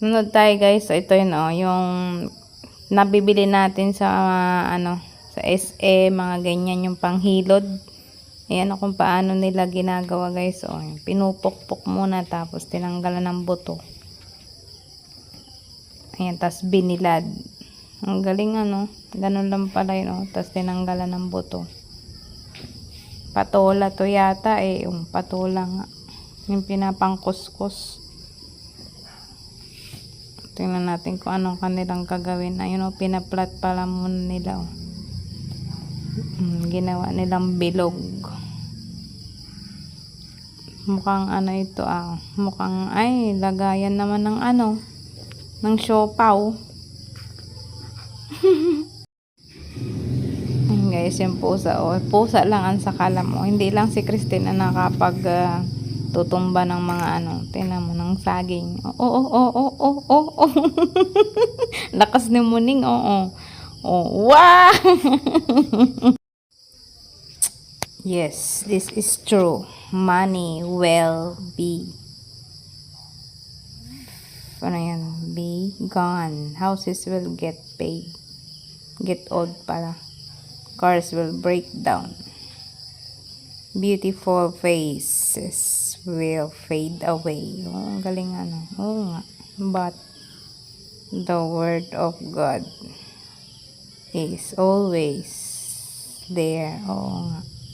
Nunod tayo guys. So, ito yun oh, yung nabibili natin sa ah, ano sa SM, mga ganyan yung panghilod. Ayan o kung paano nila ginagawa guys. O, yung pinupukpok muna tapos tinanggalan ng buto. Ayan, tapos binilad. Ang galing ano. Ganun lang pala yun o. Tapos tinanggalan ng buto. Patola to yata eh. Yung patola nga. Yung pinapangkuskus. Tingnan natin kung anong kanilang gagawin. Ayun o, pinaplat pala muna nila o. Mm, ginawa nilang bilog. Mukhang ano ito ah. Mukhang ay lagayan naman ng ano. Ng siopaw. Guys, yung pusa oh. Pusa lang ang sakala mo. Hindi lang si Christine na nakapag ah, tutumba ng mga ano. Tingnan mo ng saging. Oo, oo, oo, oo, oo, oo. Lakas ni Muning, oo. Oh, wow! Yes, this is true. Money will be. Ano yan? Be gone. Houses will get paid. Get old pala. Cars will break down. Beautiful faces will fade away. Oh, ang galing ano. Oo nga. But the word of God is always there. Oo nga.